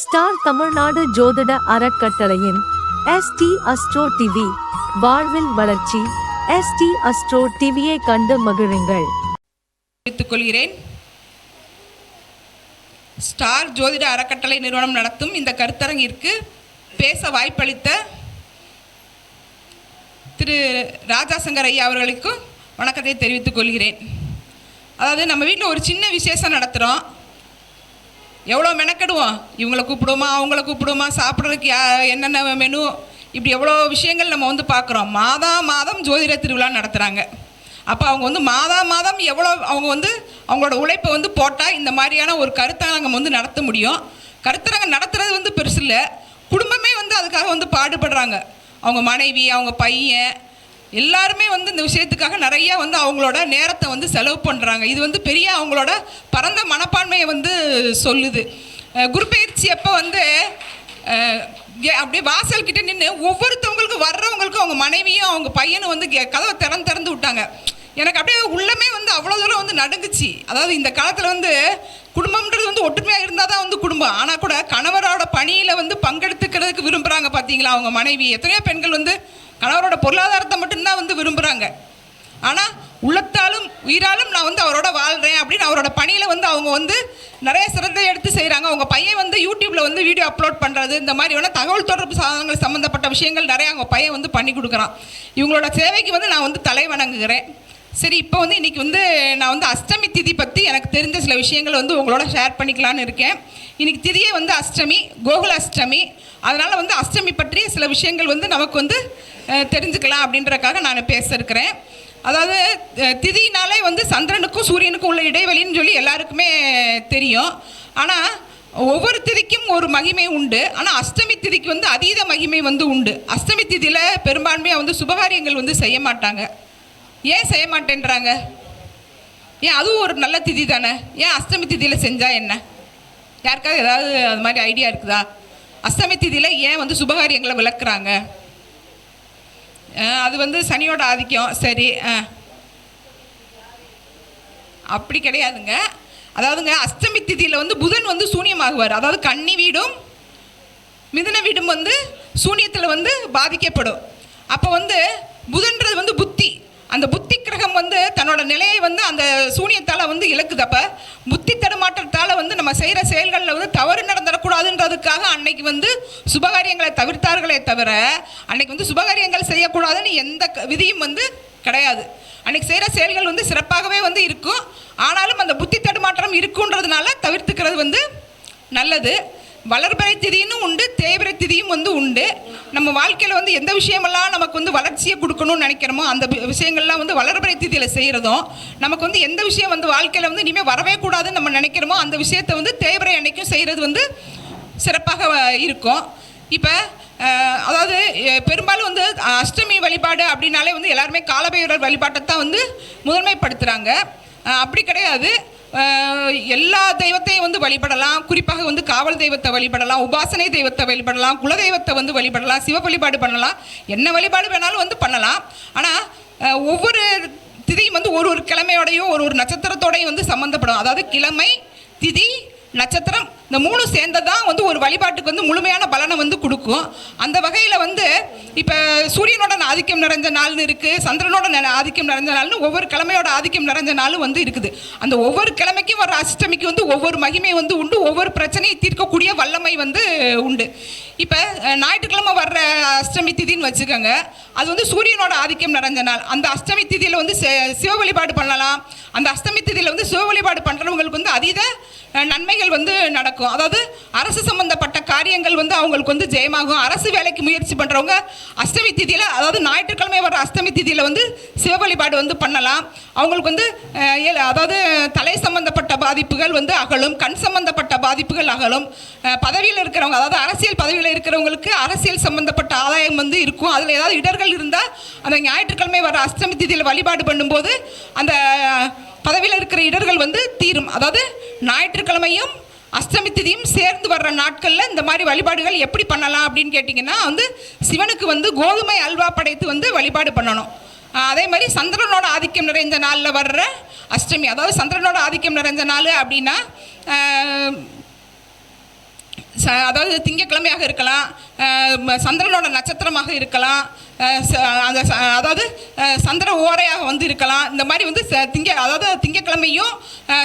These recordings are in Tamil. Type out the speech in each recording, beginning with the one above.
ஸ்டார் தமிழ்நாடு ஜோதிட அறக்கட்டளையின் எஸ்டி அஸ்ட்ரோ டிவி வாழ்வில் வளர்ச்சி எஸ்டி அஸ்ட்ரோ டிவியை கண்டு மகிழுங்கள். கொள்கிறேன் ஸ்டார் ஜோதிட அறக்கட்டளை நிறுவனம் நடத்தும் இந்த கருத்தரங்கிற்கு பேச வாய்ப்பளித்த திரு ராஜாசங்கர் ஐயா அவர்களுக்கும் வணக்கத்தை தெரிவித்துக் கொள்கிறேன். அதாவது நம்ம வீட்டில் ஒரு சின்ன விசேஷம் நடத்துகிறோம் எவ்வளோ மெனக்கெடுவோம்? இவங்களை கூப்பிடுவோமா அவங்கள கூப்பிடுவோமா சாப்பிட்றதுக்கு யா என்னென்ன மெனு இப்படி எவ்வளோ விஷயங்கள் நம்ம வந்து பார்க்குறோம். மாதா மாதம் ஜோதிட திருவிழா நடத்துகிறாங்க அப்போ அவங்க வந்து மாதா மாதம் எவ்வளோ அவங்க வந்து அவங்களோட உழைப்பை வந்து போட்டால் இந்த மாதிரியான ஒரு கருத்தரங்கம் வந்து நடத்த முடியும். கருத்தரங்கம் நடத்துறது வந்து பெருசு இல்லை. குடும்பமே வந்து அதுக்காக வந்து பாடுபடுறாங்க. அவங்க மனைவி அவங்க பையன் எல்லாருமே வந்து இந்த விஷயத்துக்காக நிறைய வந்து அவங்களோட நேரத்தை வந்து செலவு பண்ணுறாங்க இது வந்து பெரிய அவங்களோட பரந்த மனப்பான்மையை வந்து சொல்லுது. அஹ் குரு பயிற்சி அப்போ வந்து கே- அப்படியே வாசல் கிட்ட நின்று ஒவ்வொருத்தவங்களுக்கு வர்றவங்களுக்கும் அவங்க மனைவியும் அவங்க பையனும் வந்து கதவை திறந்து திறந்து விட்டாங்க. எனக்கு அப்படியே உள்ளமே வந்து அவ்வளோ தூரம் வந்து நடுங்குச்சு. அதாவது இந்த காலத்தில் வந்து குடும்பம்ன்றது வந்து ஒற்றுமையாக இருந்தால் தான் வந்து குடும்பம். ஆனால் கூட கணவரோட பணியில் வந்து பங்கெடுத்துக்கிறதுக்கு விரும்புகிறாங்க பார்த்தீங்களா அவங்க மனைவி. எத்தனையோ பெண்கள் வந்து கணவரோட பொருளாதாரத்தை மட்டும்தான் வந்து விரும்புகிறாங்க ஆனால் உள்ளத்தாலும் உயிராலும் நான் வந்து அவரோட வாழ்கிறேன் அப்படின்னு அவரோட பணியில் வந்து அவங்க வந்து நிறைய சிரத்தை எடுத்து செய்கிறாங்க அவங்க பையன் வந்து யூடியூப்பில் வந்து வீடியோ அப்லோட் பண்ணுறது இந்த மாதிரி வேணால் தகவல் தொடர்பு சாதனங்கள் சம்மந்தப்பட்ட விஷயங்கள் நிறைய அவங்க பையன் வந்து பண்ணி கொடுக்குறான். இவங்களோட சேவைக்கு வந்து நான் வந்து தலை வணங்குகிறேன். சரி இப்போ வந்து இன்றைக்கி வந்து நான் வந்து அஷ்டமி திதி பற்றி எனக்கு தெரிஞ்ச சில விஷயங்கள் வந்து உங்களோட ஷேர் பண்ணிக்கலான்னு இருக்கேன். இன்றைக்கி திதியே வந்து அஷ்டமி கோகுல அஷ்டமி அதனால் வந்து அஷ்டமி பற்றிய சில விஷயங்கள் வந்து நமக்கு வந்து தெரிஞ்சுக்கலாம் அப்படின்றக்காக நான் பேச இருக்கிறேன் அதாவது திதினாலே வந்து சந்திரனுக்கும் சூரியனுக்கும் உள்ள இடைவெளின்னு சொல்லி எல்லாருக்குமே தெரியும். ஆனால் ஒவ்வொரு திதிக்கும் ஒரு மகிமை உண்டு. ஆனால் அஷ்டமி திதிக்கு வந்து அதீத மகிமை வந்து உண்டு. அஷ்டமி திதியில் பெரும்பான்மையாக வந்து சுபகாரியங்கள் வந்து செய்ய மாட்டாங்க. ஏன் செய்ய மாட்டேன்றாங்க? ஏன் அதுவும் ஒரு நல்ல திதி தானே? ஏன் அஷ்டமி திதியில் செஞ்சால் என்ன? யாருக்காவது ஏதாவது அது மாதிரி ஐடியா இருக்குதா? அஷ்டமி திதியில் ஏன் வந்து சுபகாரியங்களை விளக்குறாங்க? அது வந்து சனியோட ஆதிக்கம். சரி ஆ. அப்படி கிடையாதுங்க. அதாவதுங்க அஷ்டமி திதியில் வந்து புதன் வந்து சூனியமாகுவார். அதாவது கன்னி வீடும் மிதுன வீடும் வந்து சூனியத்தில் வந்து பாதிக்கப்படும். அப்போ வந்து புதன்றது வந்து புத்தி. அந்த புத்தி கிரகம் வந்து தன்னோட நிலையை வந்து அந்த சூனியத்தால் வந்து இழக்குது. அப்போ புத்தி தடுமாற்றத்தால் வந்து நம்ம செய்கிற செயல்களில் வந்து தவறு செய்யக்கூடாதுன்றதுக்காக அன்னைக்கு வந்து சுபகாரியங்களை தவிர்த்தார்களே தவிர அன்னைக்கு வந்து சுபகாரியங்கள் செய்யக்கூடாதுன்னு எந்த க- விதியும் வந்து கிடையாது. அன்னைக்கு செய்கிற செயல்கள் வந்து சிறப்பாகவே வந்து இருக்கும். ஆனாலும் அந்த புத்தி தடுமாற்றம் இருக்குன்றதுனால தவிர்த்துக்கிறது வந்து நல்லது. வளர்பிறை திதின்னு உண்டு தேய்பிறை திதியும் வந்து உண்டு. நம்ம வாழ்க்கையில் வந்து எந்த விஷயமெல்லாம் நமக்கு வந்து வளர்ச்சியை கொடுக்கணும்னு நினைக்கிறோமோ அந்த வி- விஷயங்கள்லாம் வந்து வளர்பிறை திதியில் செய்கிறதும் நமக்கு வந்து எந்த விஷயம் வந்து வாழ்க்கையில் வந்து இனிமேல் வரவே கூடாதுன்னு நம்ம நினைக்கிறோமோ அந்த விஷயத்தை வந்து தேய்பிறை அன்னைக்கும் செய்கிறது வந்து சிறப்பாக இருக்கும். இப்போ அதாவது பெரும்பாலும் வந்து அஷ்டமி வழிபாடு அப்படின்னாலே வந்து எல்லாருமே காலபைரவர் வழிபாட்டை தான் வந்து முதன்மைப்படுத்துகிறாங்க அப்படி கிடையாது. எல்லா தெய்வத்தையும் வந்து வழிபடலாம். குறிப்பாக வந்து காவல் தெய்வத்தை வழிபடலாம் உபாசனை தெய்வத்தை வழிபடலாம் குலதெய்வத்தை வந்து வழிபடலாம் சிவ வழிபாடு பண்ணலாம். என்ன வழிபாடு வேணாலும் வந்து பண்ணலாம். ஆனால் ஒவ்வொரு திதியும் வந்து ஒரு ஒரு கிழமையோடையும் ஒரு ஒரு நட்சத்திரத்தோடையும் வந்து சம்மந்தப்படும் அதாவது கிழமை திதி நட்சத்திரம் இந்த மூணு சேர்ந்தது தான் வந்து ஒரு வழிபாட்டுக்கு வந்து முழுமையான பலனை வந்து கொடுக்கும். அந்த வகையில் வந்து இப்போ சூரியனோட ஆதிக்கம் நிறைஞ்ச நாள்னு இருக்குது சந்திரனோட ஆதிக்கம் நிறைஞ்ச நாள்னு ஒவ்வொரு கிழமையோட ஆதிக்கம் நிறைஞ்ச நாளும் வந்து இருக்குது. அந்த ஒவ்வொரு கிழமைக்கும் வர அஷ்டமிக்கு வந்து ஒவ்வொரு மகிமை வந்து உண்டு ஒவ்வொரு பிரச்சனையை தீர்க்கக்கூடிய வல்லமை வந்து உண்டு. இப்போ ஞாயிற்றுக்கிழமை வர்ற அஷ்டமி திதின்னு வச்சுக்கோங்க அது வந்து சூரியனோட ஆதிக்கம் நிறைஞ்ச நாள். அந்த அஷ்டமி திதியில் வந்து சிவ வழிபாடு பண்ணலாம். அந்த அஷ்டமி திதியில் வந்து சிவ வழிபாடு பண்ணுறவங்களுக்கு வந்து அதீத நன்மைகள் வந்து நடக்கும். அதாவது அரசு சம்பந்தப்பட்ட காரியங்கள் வந்து அவங்களுக்கு வந்து ஜெயமாகும். அரசு வேலைக்கு முயற்சி பண்ணுறவங்க அஷ்டமி திதியில் அதாவது ஞாயிற்றுக்கிழமை வர அஷ்டமி திதியில் வந்து சிவ வழிபாடு வந்து பண்ணலாம். அவங்களுக்கு வந்து அதாவது தலை சம்பந்தப்பட்ட பாதிப்புகள் வந்து அகலும் கண் சம்பந்தப்பட்ட பாதிப்புகள் அகலும். பதவியில் இருக்கிறவங்க அதாவது அரசியல் பதவியில் இருக்கிறவங்களுக்கு அரசியல் சம்பந்தப்பட்ட ஆதாயம் வந்து இருக்கும். அதில் ஏதாவது இடர்கள் இருந்தால் அந்த ஞாயிற்றுக்கிழமை வர அஷ்டமி திதியில் வழிபாடு பண்ணும்போது அந்த பதவியில் இருக்கிற இடர்கள் வந்து தீரும். அதாவது ஞாயிற்றுக்கிழமையும் அஷ்டமி திதியும் சேர்ந்து வர்ற நாட்களில் இந்த மாதிரி வழிபாடுகள் எப்படி பண்ணலாம் அப்படின்னு கேட்டிங்கன்னா வந்து சிவனுக்கு வந்து கோதுமை அல்வா படைத்து வந்து வழிபாடு பண்ணணும். அதே மாதிரி சந்திரனோட ஆதிக்கம் நிறைந்த நாளில் வர்ற அஷ்டமி அதாவது சந்திரனோட ஆதிக்கம் நிறைஞ்ச நாள் அப்படின்னா ச அதாவது திங்கக்கிழமையாக இருக்கலாம் சந்திரனோட நட்சத்திரமாக இருக்கலாம் அந்த ச- அதாவது சந்திர ஓரையாக வந்து இருக்கலாம் இந்த மாதிரி வந்து ச- திங்க அதாவது திங்கக்கிழமையும்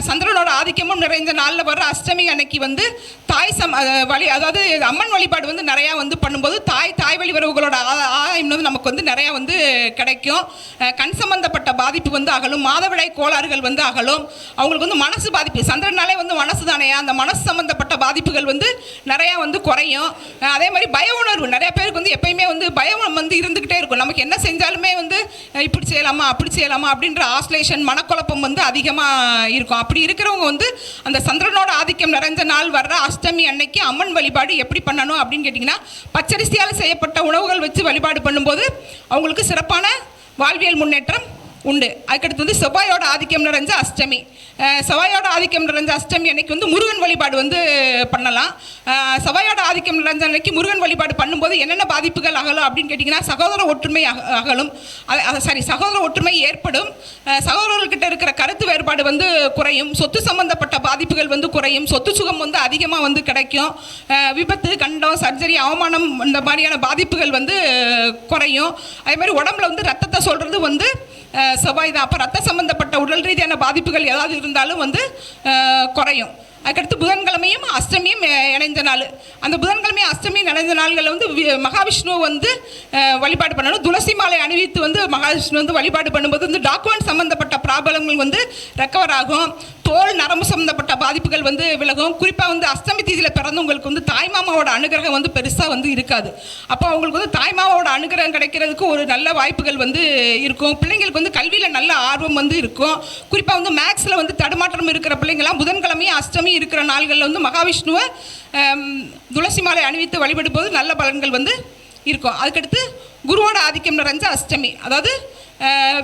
சந்திரனோட ஆதிக்கமும் நிறைந்த நாளில் வர்ற அஷ்டமி அன்னைக்கு வந்து தாய் சம் வழி அதாவது அம்மன் வழிபாடு வந்து நிறையா வந்து பண்ணும்போது தாய் தாய் வழி உறவுகளோட ஆ- ஆதாயம் வந்து நமக்கு வந்து நிறையா வந்து கிடைக்கும். கண் சம்பந்தப்பட்ட பாதிப்பு வந்து அகலும். மாதவிடாய் கோளாறுகள் வந்து அகலும். அவங்களுக்கு வந்து மனசு பாதிப்பு. சந்திரனாலே வந்து மனசு தானே அந்த மனசு சம்பந்தப்பட்ட பாதிப்புகள் வந்து நிறையா வந்து குறையும். அதே மாதிரி பய உணர்வு. நிறைய பேருக்கு வந்து எப்பயுமே வந்து பயம் வந்து இருந்து இருந்துக்கிட்டே இருக்கும். நமக்கு என்ன செஞ்சாலுமே வந்து இப்படி செய்யலாமா அப்படி செய்யலாமா? அப்படின்ற ஆஸ்லேஷன் மனக்குழப்பம் வந்து அதிகமாக இருக்கும். அப்படி இருக்கிறவங்க வந்து அந்த சந்திரனோட ஆதிக்கம் நிறைஞ்ச நாள் வர்ற அஷ்டமி அன்னைக்கு அம்மன் வழிபாடு எப்படி பண்ணணும் அப்படின்னு கேட்டிங்கன்னா பச்சரிசியால் செய்யப்பட்ட உணவுகள் வச்சு வழிபாடு பண்ணும்போது அவங்களுக்கு சிறப்பான வாழ்வியல் முன்னேற்றம் உண்டு. அதுக்கடுத்து வந்து செவ்வாயோட ஆதிக்கம் நிறைஞ்ச அஷ்டமி. செவ்வாயோட ஆதிக்கம் நிறைஞ்ச அஷ்டமி அன்னைக்கு வந்து முருகன் வழிபாடு வந்து பண்ணலாம். சபையோட செவ்வாயோட ஆதிக்கம் நிறைஞ்ச அன்னைக்கு முருகன் வழிபாடு பண்ணும்போது என்னென்ன பாதிப்புகள் அகலும் அப்படின்னு கேட்டிங்கன்னா சகோதர ஒற்றுமை அகலும். சாரி சகோதர ஒற்றுமை ஏற்படும். சகோதரர்கிட்ட இருக்கிற கருத்து வேறுபாடு வந்து குறையும். சொத்து சம்பந்தப்பட்ட பாதிப்புகள் வந்து குறையும். சொத்து சுகம் வந்து அதிகமாக வந்து கிடைக்கும். விபத்து கண்டம் சர்ஜரி அவமானம் இந்த மாதிரியான பாதிப்புகள் வந்து குறையும். அதே மாதிரி உடம்புல வந்து ரத்தத்தை சொல்கிறது வந்து செவ்வாய் தான். அப்போ ரத்த சம்பந்தப்பட்ட உடல் ரீதியான பாதிப்புகள் ஏதாவது இருந்தாலும் வந்து குறையும். அதுக்கடுத்து புதன்கிழமையும் அஷ்டமியும் இணைந்த இணைஞ்ச நாள். அந்த புதன்கிழமையும் அஷ்டமி இணைஞ்ச நாள்களில் வந்து வி- மகாவிஷ்ணுவை வந்து வழிபாடு பண்ணணும். துளசி மாலை அணிவித்து வந்து மகாவிஷ்ணு வந்து வழிபாடு பண்ணும்போது வந்து டாக்குமெண்ட் சம்மந்தப்பட்ட ப்ராப்ளங்கள் வந்து ரெக்கவர் ஆகும். தோல் நரம்பு சம்மந்தப்பட்ட பாதிப்புகள் வந்து விலகும். குறிப்பாக வந்து அஷ்டமி தீதியில் பிறந்தவங்களுக்கு வந்து தாய்மாமாவோட அனுகிரகம் வந்து பெருசாக வந்து இருக்காது. அப்போ அவங்களுக்கு வந்து தாய்மாமாவோட அனுகிரகம் கிடைக்கிறதுக்கு ஒரு நல்ல வாய்ப்புகள் வந்து இருக்கும். பிள்ளைங்களுக்கு வந்து கல்வியில் நல்ல ஆர்வம் வந்து இருக்கும். குறிப்பாக வந்து மேக்ஸில் வந்து தடுமாற்றம் இருக்கிற பிள்ளைங்களாம் புதன்கிழமையும் அஷ்டமி இருக்கிற நாள்களில் வந்து மகாவிஷ்ணுவை துளசி மாலை அணிவித்து வழிபடும் போது நல்ல பலன்கள் வந்து இருக்கும். அதுக்கடுத்து குருவோட ஆதிக்கம் நிறைஞ்ச அஷ்டமி. அதாவது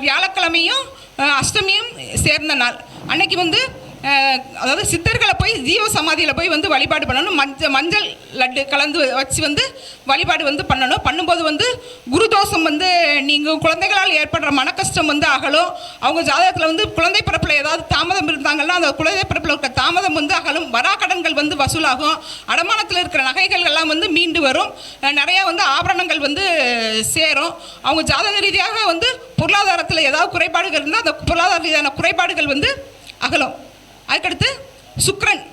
வியாழக்கிழமையும் அஷ்டமியும் சேர்ந்த நாள். அன்னைக்கு வந்து அதாவது சித்தர்களை போய் ஜீவ சமாதியில் போய் வந்து வழிபாடு பண்ணணும். மஞ்சள் மஞ்சள் லட்டு கலந்து வச்சு வந்து வழிபாடு வந்து பண்ணணும். பண்ணும்போது வந்து குரு தோஷம் வந்து நீங்கள் குழந்தைகளால் ஏற்படுற மன கஷ்டம் வந்து அகலும். அவங்க ஜாதகத்தில் வந்து குழந்தை பிறப்பில் ஏதாவது தாமதம் இருந்தாங்கன்னா அந்த குழந்தை பிறப்பில் இருக்கிற தாமதம் வந்து அகலும். வராக்கடன்கள் வந்து வசூலாகும். அடமானத்தில் இருக்கிற நகைகள் எல்லாம் வந்து மீண்டு வரும். நிறையா வந்து ஆபரணங்கள் வந்து சேரும். அவங்க ஜாதக ரீதியாக வந்து பொருளாதாரத்தில் ஏதாவது குறைபாடுகள் இருந்தால் அந்த பொருளாதார ரீதியான குறைபாடுகள் வந்து அகலும். அதுக்கடுத்து சுக்ரன்.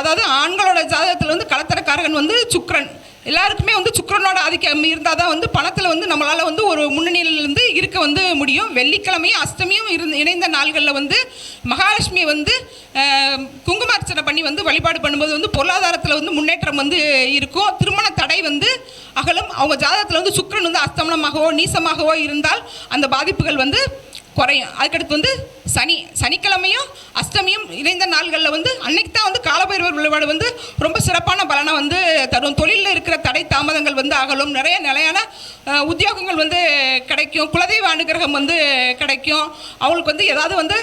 அதாவது ஆண்களோட ஜாதகத்தில் வந்து கலத்தரக்காரகன் வந்து சுக்ரன். எல்லாருக்குமே வந்து சுக்கரனோட ஆதிக்கம் இருந்தால் தான் வந்து பணத்தில் வந்து நம்மளால் வந்து ஒரு முன்னணியிலிருந்து இருக்க வந்து முடியும். வெள்ளிக்கிழமையும் அஷ்டமியும் இருந்து இணைந்த நாள்களில் வந்து மகாலட்சுமியை வந்து குங்குமார்ச்சனை பண்ணி வந்து வழிபாடு பண்ணும்போது வந்து பொருளாதாரத்தில் வந்து முன்னேற்றம் வந்து இருக்கும். திருமண தடை வந்து அகலும். அவங்க ஜாதகத்தில் வந்து சுக்கரன் வந்து அஸ்தமனமாகவோ நீசமாகவோ இருந்தால் அந்த பாதிப்புகள் வந்து குறையும். அதுக்கடுத்து வந்து சனி சனிக்கிழமையும் அஷ்டமியும் இணைந்த நாள்களில் வந்து அன்னைக்கு தான் வந்து காலபைரவர் வழிபாடு வந்து ரொம்ப சிறப்பான பலனை வந்து தரும். தொழிலில் இருக்கிற தடை தாமதங்கள் வந்து அகலும். நிறைய நிலையான உத்தியோகங்கள் வந்து கிடைக்கும். குலதெய்வ அனுகிரகம் வந்து கிடைக்கும். அவங்களுக்கு வந்து ஏதாவது வந்து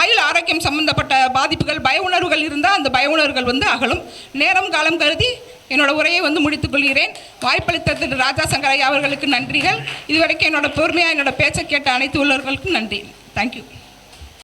ஆயுள் ஆரோக்கியம் சம்பந்தப்பட்ட பாதிப்புகள் பய உணர்வுகள் இருந்தால் அந்த பய உணர்வுகள் வந்து அகலும். நேரம் காலம் கருதி என்னோட உரையை வந்து முடித்துக் கொள்கிறேன். வாய்ப்பளித்த திரு ராஜா சங்கரையா அவர்களுக்கு நன்றிகள். இதுவரைக்கும் என்னோட பொறுமையாக என்னோட பேச்சை கேட்ட அனைத்து உள்ளவர்களுக்கும் நன்றி. தேங்க்யூ